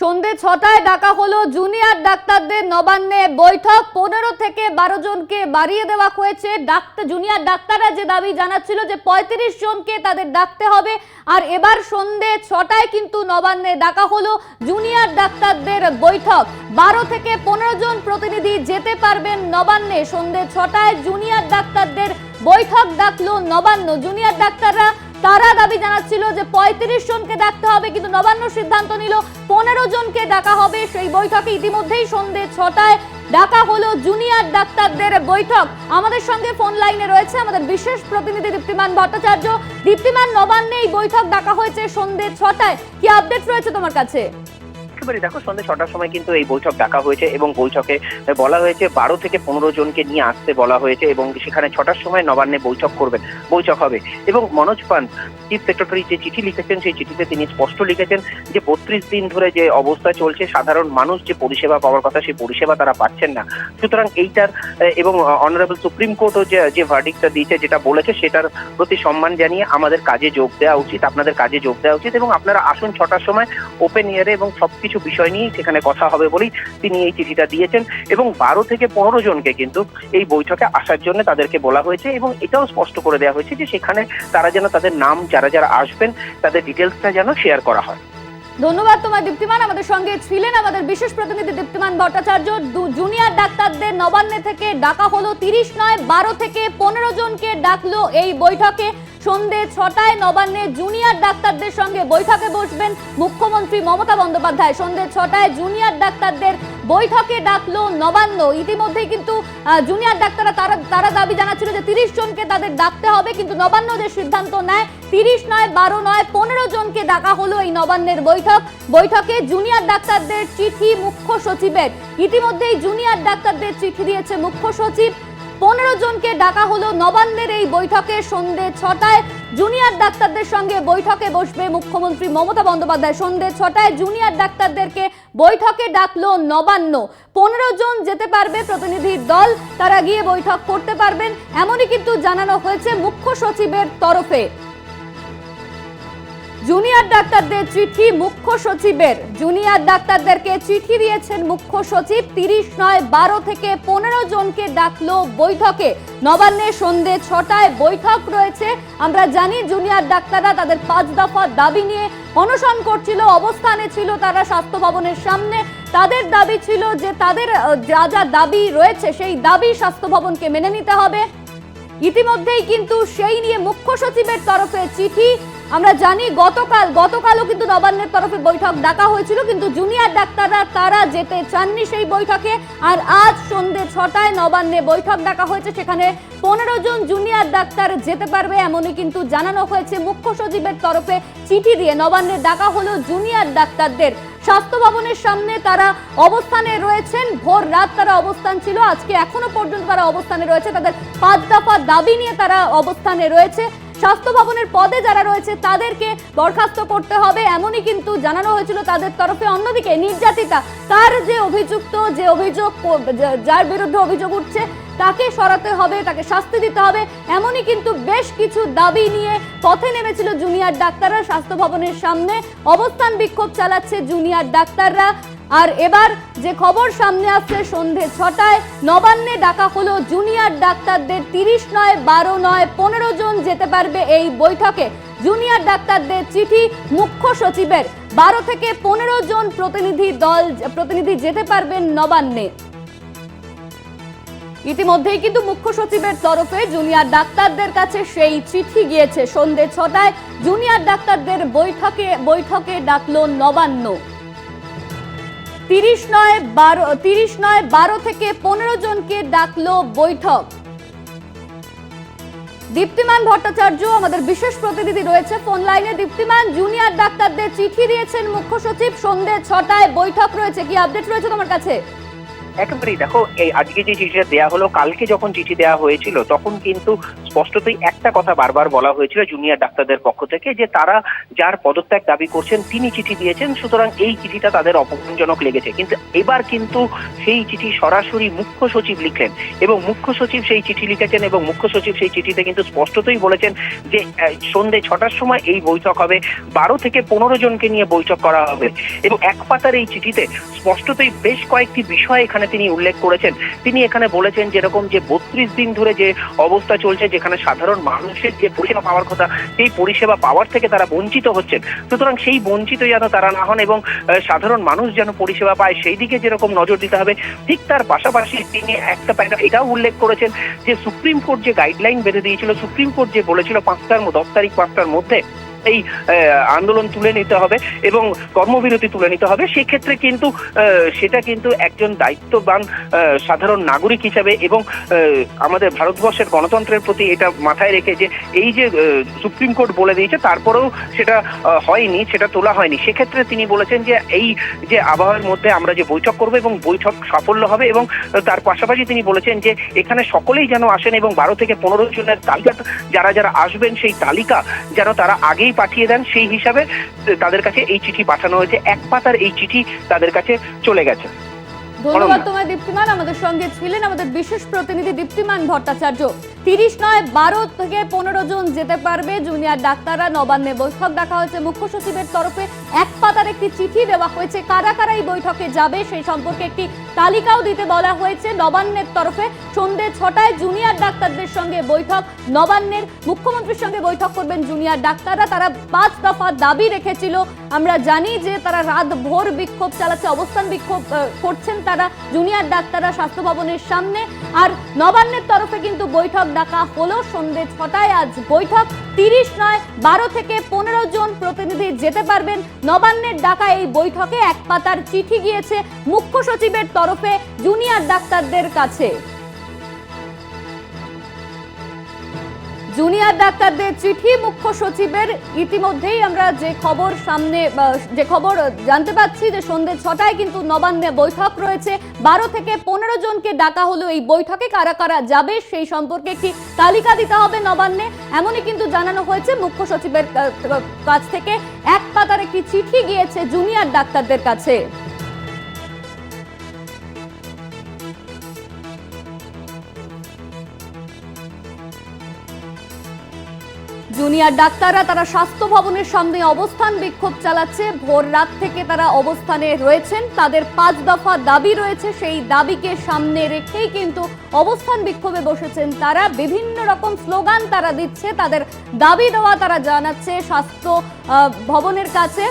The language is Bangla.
সন্ধে ছটায় ডাকা হলো জুনিয়র ডাক্তারদের নবান্নে বৈঠক। পনেরো থেকে বারো জনকে বাড়িয়ে দেওয়া হয়েছে। ডাক্তার জুনিয়র ডাক্তাররা যে দাবি জানাচ্ছিল যে পঁয়ত্রিশ জনকে তাদের ডাকতে হবে। আর এবার সন্ধে ছটায় কিন্তু নবান্নে ডাকা হলো জুনিয়র ডাক্তারদের বৈঠক। বারো থেকে পনেরো জন প্রতিনিধি যেতে পারবেন নবান্নে। সন্ধে ছটায় জুনিয়র ডাক্তারদের বৈঠক ডাকলো নবান্ন। জুনিয়র ডাক্তাররা তারা দাবি জানাচ্ছিল যে পঁয়ত্রিশ জনকে ডাকতে হবে, কিন্তু নবান্ন সিদ্ধান্ত নিল পনেরো জনকে ডাকা হবে। সেই বৈঠকে ইতিমধ্যেই সন্ধে ছটায় ডাকা হলো জুনিয়র ডাক্তারদের বৈঠক। আমাদের সঙ্গে ফোন লাইনে রয়েছে আমাদের বিশেষ প্রতিনিধি দীপ্তিমান ভট্টাচার্য। দীপ্তিমান, নবান্নে এই বৈঠক ডাকা হয়েছে সন্ধে ছটায়। কি আপডেট রয়েছে তোমার কাছে? একেবারে দেখো সন্ধ্যে ছটার সময় কিন্তু এই বৈঠক ডাকা হয়েছে এবং বৈঠকে বলা হয়েছে বারো থেকে পনেরো জনকে নিয়ে আসতে বলা হয়েছে এবং সেখানে ছটার সময় নবান্নে বৈঠক করবেন, বৈঠক হবে। এবং মনোজ পান চিফ সেক্রেটারি যে চিঠি লিখেছেন, সেই চিঠিতে তিনি স্পষ্ট লিখেছেন যে বত্রিশ দিন ধরে যে অবস্থা চলছে, সাধারণ মানুষ যে পরিষেবা পাওয়ার কথা, সেই পরিষেবা তারা পাচ্ছেন না। সুতরাং এইটার, এবং অনারেবল সুপ্রিম কোর্টও যে যে ভার্ডিকটা দিয়েছে, যেটা বলেছে, সেটার প্রতি সম্মান জানিয়ে আমাদের কাজে যোগ দেওয়া উচিত, আপনাদের কাজে যোগ দেওয়া উচিত এবং আপনারা আসুন ছটার সময় ওপেন ইয়ারে এবং সবকিছু বিষয় নিয়েই সেখানে কথা হবে বলেই তিনি এই চিঠিটা দিয়েছেন এবং বারো থেকে পনেরো জনকে কিন্তু এই বৈঠকে আসার জন্য তাদেরকে বলা হয়েছে এবং এটাও স্পষ্ট করে দেওয়া হয়েছে যে সেখানে তারা যেন তাদের নাম, যারা যারা আসবেন, তাদের ডিটেলসটা যেন শেয়ার করা হয়। ধন্যবাদ তোমার দীপ্তিমান। আমাদের সঙ্গে ছিলেন আমাদের বিশেষ প্রতিনিধি দীপ্তিমান ভট্টাচার্য। জুনিয়র ডাক্তারদের নবান্নে থেকে ডাকা হলো তিরিশ নয়, বারো থেকে পনেরো জনকে ডাকলো এই বৈঠকে। সন্ধে ছটায় নবান্নে জুনিয়র ডাক্তারদের সঙ্গে বৈঠকে বসবেন মুখ্যমন্ত্রী মমতা বন্দ্যোপাধ্যায়। সন্ধে ছটায় জুনিয়র ডাক্তারদের বৈঠকে ডাকলো নবান্ন। ইতিমধ্যেই কিন্তু জুনিয়র ডাক্তাররা তারা তারা দাবি জানাচ্ছিল যে তিরিশ জনকে তাদের ডাকতে হবে, কিন্তু নবান্ন যে সিদ্ধান্ত নেয়, তিরিশ নয়, বারো নয়, পনেরো জনকে ডাকা হলো এই নবান্নের বৈঠক। বৈঠকে জুনিয়র ডাক্তারদের চিঠি মুখ্য সচিবের। ইতিমধ্যেই জুনিয়র ডাক্তারদের চিঠি দিয়েছে মুখ্য সচিব। পনেরো জনকে ডাকা হলো। নবান্নের এই বৈঠকে সন্ধে ছটায় জুনিয়র ডাক্তারদের সঙ্গে বৈঠকে বসবে মুখ্যমন্ত্রী মমতা বন্দ্যোপাধ্যায়। সন্ধে ছটায় জুনিয়র ডাক্তারদেরকে বৈঠকে ডাকলো নবান্ন। পনেরো জন যেতে পারবে প্রতিনিধির দল, তারা গিয়ে বৈঠক করতে পারবেন। এমনই কিন্তু জানানো হয়েছে মুখ্য সচিবের তরফে। জুনিয়র ডাক্তারদের চিঠি মুখ্য সচিবের। জুনিয়র ডাক্তারদেরকে চিঠি দিয়েছেন মুখ্য সচিব। তিরিশ নয় বারো থেকে পনেরো জনকে ডাকলো বৈঠকে। নবান্নে সন্ধে ছটায় বৈঠক রয়েছে। আমরা জানি জুনিয়র ডাক্তাররা তাদের পাঁচ দফা দাবি নিয়ে অনশন করছিল, অবস্থানে ছিল তারা স্বাস্থ্য ভবনের সামনে। তাদের দাবি ছিল যে তাদের যা যা দাবি রয়েছে সেই দাবি স্বাস্থ্য ভবনকে মেনে নিতে হবে। ইতিমধ্যেই কিন্তু সেই নিয়ে মুখ্য সচিবের তরফে চিঠি। আমরা জানি গতকাল, গতকালও কিন্তু নবান্নের তরফে বৈঠক ডাকা হয়েছিল, কিন্তু জুনিয়র ডাক্তাররা তারা যেতে চাননি সেই বৈঠকে। আর আজ সন্ধে ছটায় নবান্নে বৈঠক ডাকা হয়েছে, সেখানে পনেরো জন জুনিয়র ডাক্তার যেতে পারবে এমনই কিন্তু জানানো হয়েছে। মুখ্য সচিবের তরফে চিঠি দিয়ে নবান্নে ডাকা হলো জুনিয়র ডাক্তারদের। স্বাস্থ্য ভবনের সামনে তারা অবস্থানে রয়েছেন, ভোর রাত তারা অবস্থান ছিল, আজকে এখনও পর্যন্ত তারা অবস্থানে রয়েছে, তাদের পাঁচ দফা দাবি নিয়ে তারা অবস্থানে রয়েছে। স্বাস্থ্য ভবনের পদে যারা রয়েছে, তাদেরকে বরখাস্ত করতে হবে। এমনই কিন্তু জানানো হয়েছিল তাদের তরফে। অন্যদিকে নির্যাতিতা তার যে অভিযুক্ত, যে অভিযোগ যার বিরুদ্ধে অভিযোগ উঠছে, তাকে সরাতে হবে, তাকে শাস্তি দিতে হবে। এমনই কিন্তু বেশ কিছু দাবি নিয়ে পথে নেমেছিল জুনিয়র ডাক্তাররা। স্বাস্থ্য ভবনের সামনে অবস্থান বিক্ষোভ চালাচ্ছে জুনিয়র ডাক্তাররা। আর এবার যে খবর সামনে আসছে সন্ধে ছটায়, নবান্নে ডাকা হলো জুনিয়র ডাক্তারদের তিরিশ নয়, বারো নয়, পনেরো জন যেতে পারবে এই বৈঠকে। জুনিয়র ডাক্তারদের চিঠি মুখ্য সচিবের। বারো থেকে পনেরো জন প্রতিনিধি দল, প্রতিনিধি যেতে পারবেন নবান্নে। ইতিমধ্যেই কিন্তু মুখ্য সচিবের তরফে জুনিয়র ডাক্তারদের কাছে সেই চিঠি গিয়েছে। সন্ধে ছটায় জুনিয়র ডাক্তারদের বৈঠকে বৈঠকে ডাকলো নবান্ন। তিরিশ নয় বারো, তিরিশ নয় বারো থেকে পনেরো জনকে ডাকলো বৈঠক। দীপ্তিমান ভট্টাচার্য, আমাদের বিশেষ প্রতিনিধি রয়েছে ফোন লাইনে। দীপ্তিমান জুনিয়র ডাক্তারদের চিঠি দিয়েছেন মুখ্য সচিব। সন্ধ্যে ছটায় বৈঠক রয়েছে। কি আপডেট রয়েছে তোমার কাছে? একেবারেই দেখো, এই আজকে যে চিঠিটা দেওয়া হলো, কালকে যখন চিঠি দেওয়া হয়েছিল, তখন কিন্তু স্পষ্টতই একটা কথা বারবার বলা হয়েছিল জুনিয়র ডাক্তারদের পক্ষ থেকে যে তারা যার পদত্যাগ দাবি করছেন, তিনি চিঠি দিয়েছেন, সুতরাং এই চিঠিটা তাদের অপমানজনক লেগেছে। কিন্তু এবার কিন্তু সেই চিঠি সরাসরি মুখ্য সচিব লিখলেন এবং মুখ্য সচিব সেই চিঠি লিখেছেন এবং মুখ্য সচিব সেই চিঠিতে কিন্তু স্পষ্টতই বলেছেন যে সন্ধে ছটার সময় এই বৈঠক হবে, বারো থেকে পনেরো জনকে নিয়ে বৈঠক করা হবে। এবং এক পাতার এই চিঠিতে স্পষ্টতই বেশ কয়েকটি বিষয় এখানে তিনি উল্লেখ করেছেন, তিনি এখানে বলেছেন যেরকম যে বত্রিশ দিন ধরে যে অবস্থা চলছে, যেখানে সাধারণ মানুষের যে পরিষেবা পাওয়ার কথা, সেই পরিষেবা পাওয়ার থেকে তারা বঞ্চিত হচ্ছেন। সুতরাং সেই বঞ্চিত যেন তারা না হন এবং সাধারণ মানুষ যেন পরিষেবা পায়, সেই দিকে যেরকম নজর দিতে হবে, ঠিক তার পাশাপাশি তিনি একটা প্যারা, এটাও উল্লেখ করেছেন যে সুপ্রিম কোর্ট যে গাইডলাইন বেঁধে দিয়েছিল, সুপ্রিম কোর্ট যে বলেছিল, পাঁচটার দশ তারিখ পাঁচটার মধ্যে এই আন্দোলন তুলে নিতে হবে এবং কর্মবিরতি তুলে নিতে হবে। সেক্ষেত্রে কিন্তু সেটা কিন্তু একজন দায়িত্ববান সাধারণ নাগরিক হিসাবে এবং আমাদের ভারতবর্ষের গণতন্ত্রের প্রতি এটা মাথায় রেখে যে এই যে সুপ্রিম কোর্ট বলে দিয়েছে, তারপরেও সেটা হয়নি, সেটা তোলা হয়নি। সেক্ষেত্রে তিনি বলেছেন যে এই যে আবহাওয়ার মধ্যে আমরা যে বৈঠক করব এবং বৈঠক সাফল্য হবে এবং তার পাশাপাশি তিনি বলেছেন যে এখানে সকলেই যেন আসেন এবং বারো থেকে পনেরো জনের তালিকা, যারা যারা আসবেন সেই তালিকা যেন তারা আগেই পাঠিয়ে দেন সেই হিসাবে তাদের কাছে এই চিঠি পাঠানো হয়েছে। এক পাতার এই চিঠি তাদের কাছে চলে গেছে। ধন্যবাদ। তোমায় দীপ্তিমান। আমাদের সঙ্গে ছিলেন আমাদের বিশেষ প্রতিনিধি দীপ্তিমান ভট্টাচার্য। তিরিশ নয়, বারো থেকে পনেরো জন যেতে পারবে। জুনিয়র ডাক্তাররা নবান্নে বৈঠক ডাকা হয়েছে। মুখ্য সচিবের তরফে এক পাতার একটি চিঠি দেওয়া হয়েছে। কারা কারা এই বৈঠকে যাবে সেই সম্পর্কে একটি তালিকাও দিতে বলা হয়েছে। নবান্নের তরফে সন্ধে ছটায় জুনিয়র ডাক্তারদের সঙ্গে বৈঠক। নবান্নের মুখ্যমন্ত্রীর সঙ্গে বৈঠক করবেন জুনিয়র ডাক্তাররা। তারা পাঁচ দফা দাবি রেখেছিল। আমরা জানি যে তারা রাত ভোর বিক্ষোভ চালাচ্ছে, অবস্থান বিক্ষোভ করছেন তারা। জুনিয়র ডাক্তাররা স্বাস্থ্য ভবনের সামনে। আর নবান্নের তরফে কিন্তু বৈঠক ডাকা হলো সন্ধ্যে ছটায়। আজ বৈঠক তিরিশ নয়, বারো থেকে পনেরো জন প্রতিনিধি যেতে পারবেন। নবান্নের ডাকা এই বৈঠকে এক পাতার চিঠি গিয়েছে মুখ্য সচিবের তরফে, জুনিয়র ডাক্তারদের কাছে। জুনিয়র ডাক্তারদের চিঠি, মুখ্য সচিবের ইতিমধ্যেই আমরা যে খবর সামনে যে খবর জানতে পাচ্ছি যে সন্ধ্যে ছটায় কিন্তু নবান্নে বৈঠক রয়েছে। বারো থেকে পনেরো জনকে ডাকা হলো এই বৈঠকে। কারা কারা যাবে সেই সম্পর্কে একটি তালিকা দিতে হবে নবান্নে? এমনই কিন্তু জানানো হয়েছে মুখ্য সচিবের কাছ থেকে। এক পাতার একটি চিঠি গিয়েছে জুনিয়র ডাক্তারদের কাছে। জুনিয়র ডাক্তাররা তারা স্বাস্থ্য ভবনের সামনে অবস্থান বিক্ষোভ চালাচ্ছে। ভোর রাত থেকে তারা অবস্থানে রয়েছেন। তাদের পাঁচ দফা দাবি রয়েছে। সেই দাবিকে সামনে রেখেই কিন্তু অবস্থান বিক্ষোভে বসেছেন তারা। বিভিন্ন রকম স্লোগান তারা দিচ্ছে। তাদের দাবি দেওয়া তারা জানাচ্ছে স্বাস্থ্য ভবনের কাছে।